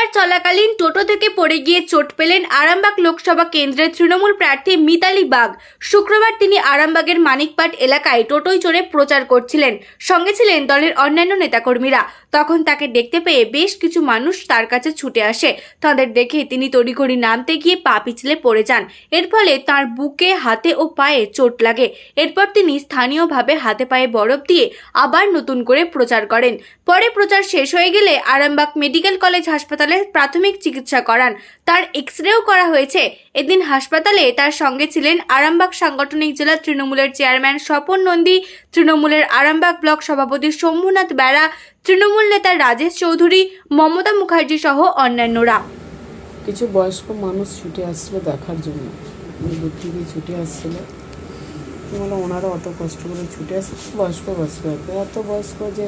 প্রচার চলাকালীন টোটো থেকে পড়ে গিয়ে চোট পেলেন আরামবাগ লোকসভা কেন্দ্রের তৃণমূল প্রার্থী মিতালি বাগ। শুক্রবার তিনি আরামবাগের মানিকপাট এলাকায় টোটোয় চড়ে প্রচার করছিলেন। সঙ্গে ছিলেন দলের অন্যান্য নেতাকর্মীরা। তখন তাকে দেখতে পেয়ে বেশ কিছু মানুষ তার কাছে ছুটে আসে। তাদের দেখে তিনি তড়িঘড়ি নামতে গিয়ে পা পিছলে পড়ে যান। এর ফলে তার বুকে, হাতে ও পায়ে চোট লাগে। এরপর তিনি স্থানীয়ভাবে হাতে পায়ে বরফ দিয়ে আবার নতুন করে প্রচার করেন। পরে প্রচার শেষ হয়ে গেলে আরামবাগ মেডিকেল কলেজ হাসপাতালে প্রাথমিক চিকিৎসা করান। তার এক্স রেও করা হয়েছে। এদিন হাসপাতালে তার সঙ্গে ছিলেন আরামবাগ সাংগঠনিক জেলা তৃণমূলের চেয়ারম্যান স্বপন নন্দী, তৃণমূলের আরামবাগ ব্লক সভাপতি শম্ভুনাথ বেড়া, তৃণমূল নেতা রাজেশ চৌধুরী, মমতা মুখার্জি সহ অন্যান্যরা। কিছু বয়স্ক মানুষ ছুটে আসছিল দেখার জন্য। ছুটে আসছিল। ওনারা অত কষ্ট করে ছুটে আসছে বয়স্ক বয়স্ক। এত বয়স্ক যে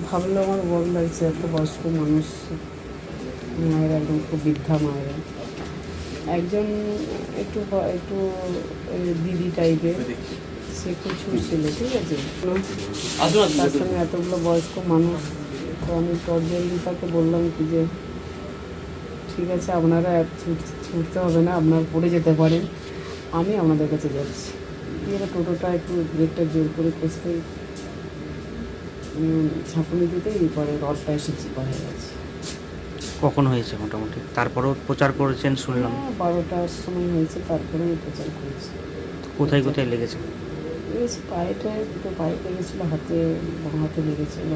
ভাবলে আমার বড় লাগছে এত বয়স্ক মানুষ মায়েরা একদম খুব বৃদ্ধা মায়েরা। একজন একটু একটু দিদি টাইপের সে খুব ছোট ছিল ঠিক আছে? তার সঙ্গে এতগুলো বয়স্ক মানুষ তো আমি তর্জলি তাকে বললাম কি যে ঠিক আছে আপনারা ছুটতে হবে না আপনারা পড়ে যেতে পারেন আমি আপনাদের কাছে যাচ্ছি। দিয়ে টোটোটা একটু ব্রেকটা জোর করে কষতে ঝাঁকুনি দিতেই পরে রডটা এসে চিপা হয়ে গেছে। কখন হয়েছে মোটামুটি? তারপরেও প্রচার করেছেন শুনলাম। হ্যাঁ, বারোটার সময় হয়েছে তারপরে প্রচার করেছি। কোথায় কোথায় লেগেছে? লেগেছে পায়েটা দুটো পায়ে লেগেছিলো হাতে বাঁ হাতে লেগেছিল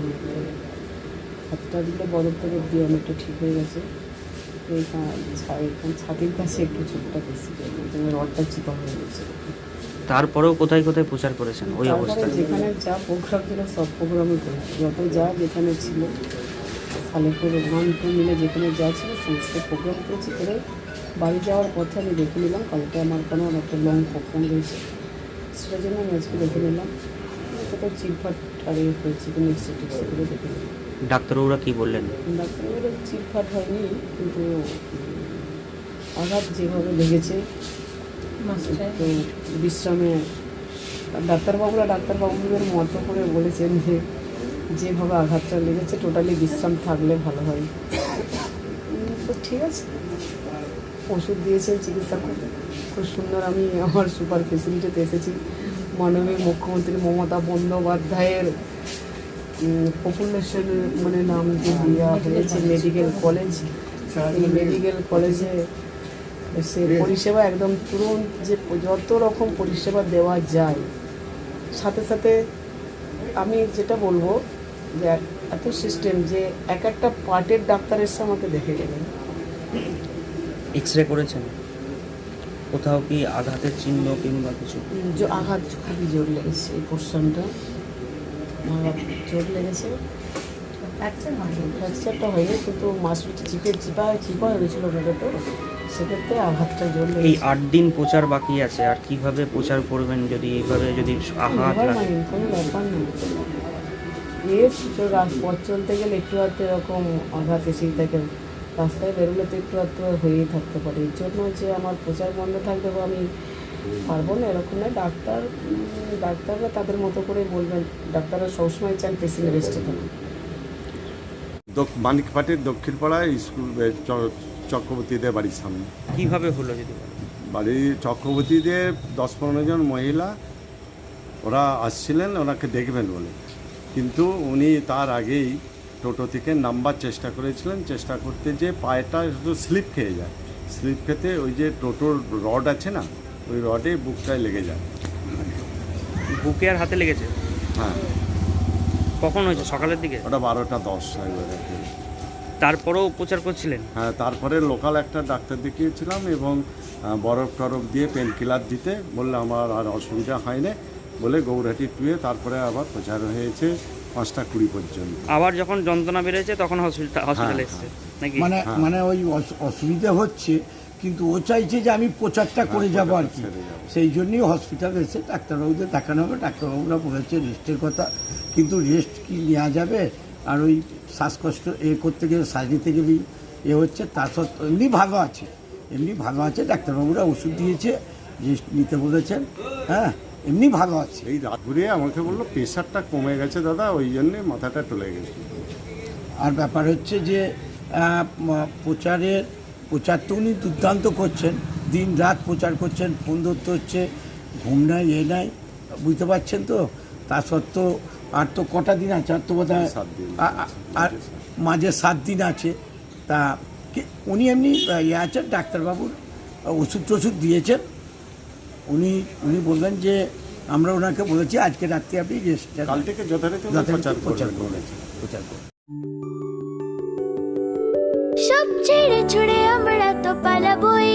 হাতটা দিলে বরফ টরফ দিয়ে অনেকটা ঠিক হয়ে গেছে। এই ছাতির কাছে একটু চোখটা বেশি রডটা চিপা হয়ে গেছে। তারপরেও কোথায় কোথায় প্রচার করেছেন? ওই অবস্থায় যেখানে যা প্রোগ্রাম ছিল সব প্রোগ্রামে করেছি। যত যা যেখানে ছিল সালেপুর ওয়ান টু মিলে যেখানে যা ছিল সমস্ত প্রোগ্রাম করেছি করে বাড়ি যাওয়ার পথে আমি দেখে নিলাম কালকে আমার কোনো একটা লং প্রোগ্রাম রয়েছে সেটার জন্য আমি আজকে দেখে নিলাম। কোথাও চিটফাট আর হয়েছে কি টিক্সে দেখে নিলাম। ডাক্তারবাবুরা কি বললেন? ডাক্তারবাবুরা চিটফাট হয়নি কিন্তু আঘাত যেভাবে লেগেছে তো বিশ্রামে ডাক্তারবাবুরা ডাক্তারবাবুদের মতো করে বলেছেন যে, যেভাবে আঘাতটা লেগেছে টোটালি বিশ্রাম থাকলে ভালো হয়। তো ঠিক আছে। ওষুধ দিয়েছে, চিকিৎসা খুব খুব সুন্দর। আমি আমার সুপার ফেসিলিটিতে এসেছি। মাননীয় মুখ্যমন্ত্রী মমতা বন্দ্যোপাধ্যায়ের পপুলেশন মানে নাম যে দেওয়া হয়েছে মেডিকেল কলেজ সেই মেডিকেল কলেজে সে পরিষেবা একদম তুরন্ত যে যত রকম পরিষেবা দেওয়া যায়। সাথে সাথে আমি যেটা বলব যে এত সিস্টেম যে এক একটা পার্টের ডাক্তার এসে আমাকে দেখে গেলেন। এক্স রে করেছেন? কোথাও কি আঘাতের চিহ্ন কিংবা কিছু? আঘাত খুবই জোর লেগেছে এই পোর্শনটা জোর লেগেছে। ফ্র্যাকচারটা হয়নি। কিন্তু মাসুলটা চিপে চিপা চিপা হয়ে গেছিল তো। সেক্ষেত্রে আঘাতটা জোর এই আট দিন প্রচার বাকি আছে আর কীভাবে প্রচার করবেন যদি এইভাবে যদি আঘাত লাগে? কোনো ব্যাপার নেই এ তো রাত- পথ চলতে গেলে একটু হাতে এরকম আঘাত এসেই থাকে। রাস্তায় বেরোলে তো একটু হাতে হয়েই থাকতে পারে। এর জন্য যে আমার প্রচার বন্ধ থাকবে বা আমি পারব না এরকম নয় ডাক্তার ডাক্তাররা তাদের মতো করে বলবেন। ডাক্তাররা সবসময় চান পেশেন্ট রেস্টে থাকুন দক- মানিকপাটের দক্ষিণ পাড়ায় স্কুল চক্রবর্তীদের বাড়ির সামনে। কীভাবে হলো যদি বাড়ির চক্রবর্তীদের দশ পনেরো জন মহিলা ওরা আসছিলেন ওনাকে দেখবেন বলে। কিন্তু উনি তার আগেই টোটো থেকে নাম্বার চেষ্টা করেছিলেন। চেষ্টা করতে যে পায়েটা শুধু স্লিপ খেয়ে যায়। স্লিপ খেতে ওই যে টোটোর রড আছে না ওই রডে বুকটায় লেগে যায়। বুকে আর হাতে লেগেছে? হ্যাঁ। কখন হয়েছে? সকালের দিকে? ওটা বারোটা দশ একবারে। তারপরেও প্রচার করছিলেন? হ্যাঁ তারপরে লোকাল একটা ডাক্তার দেখিয়েছিলাম এবং বরফ টরফ দিয়ে পেন কিলার দিতে। বললে আমার আর অসুবিধা হয় না। বলে গৌরহাটি টুয়ে তারপরে আবার প্রচার হয়েছে পাঁচটা কুড়ি পর্যন্ত। আবার যখন যন্ত্রণা বেড়েছে তখন হসপিটাল হসপিটালে হ্যাঁ, এসছে নাকি? মানে হ্যাঁ। মানে ওই অস- অসুবিধা হচ্ছে কিন্তু ও চাইছে যে আমি প্রচারটা করে যাব আর কি। হ্যাঁ, সেই জন্যই হসপিটালে এসে ডাক্তারবাবুদের দেখানো হবে। ডাক্তারবাবুরা বলেছে রেস্টের কথা। কিন্তু রেস্ট কি নেওয়া যাবে? আর ওই শ্বাসকষ্ট এ করতে গেলে শ্বাস নিতে গেলেই এ হচ্ছে তার সত্ত্বেও এমনি ভালো আছে এমনি ভালো আছে ডাক্তারবাবুরা ওষুধ দিয়েছে রেস্ট নিতে বলেছেন হ্যাঁ এমনি ভালো আছে। এই রাত ঘুরিয়ে আমাকে বলল প্রেশারটা কমে গেছে দাদা ওই জন্যে মাথাটা টলে গেছে। আর ব্যাপার হচ্ছে যে প্রচারের প্রচার তো উনি দুর্দান্ত করছেন দিন রাত প্রচার করছেন ফোন ধরতে হচ্ছে ঘুম নাই এ নাই বুঝতে পারছেন তো? তা সত্ত্বেও আর তো কটা দিন আছে? আর তো বোধ হয় সাত দিন আর মাঝে সাত দিন আছে। তা উনি এমনি ইয়ে আছেন ডাক্তারবাবুর ওষুধ টষুধ দিয়েছেন। উনি উনি বললেন যে আমরা ওনাকে বলেছি আজকে রাত্রে আপনি কাল থেকে উনি প্রচার করবেন প্রচার করবেন সব ছেড়ে ছুড়ে আমরা তো পালাবই।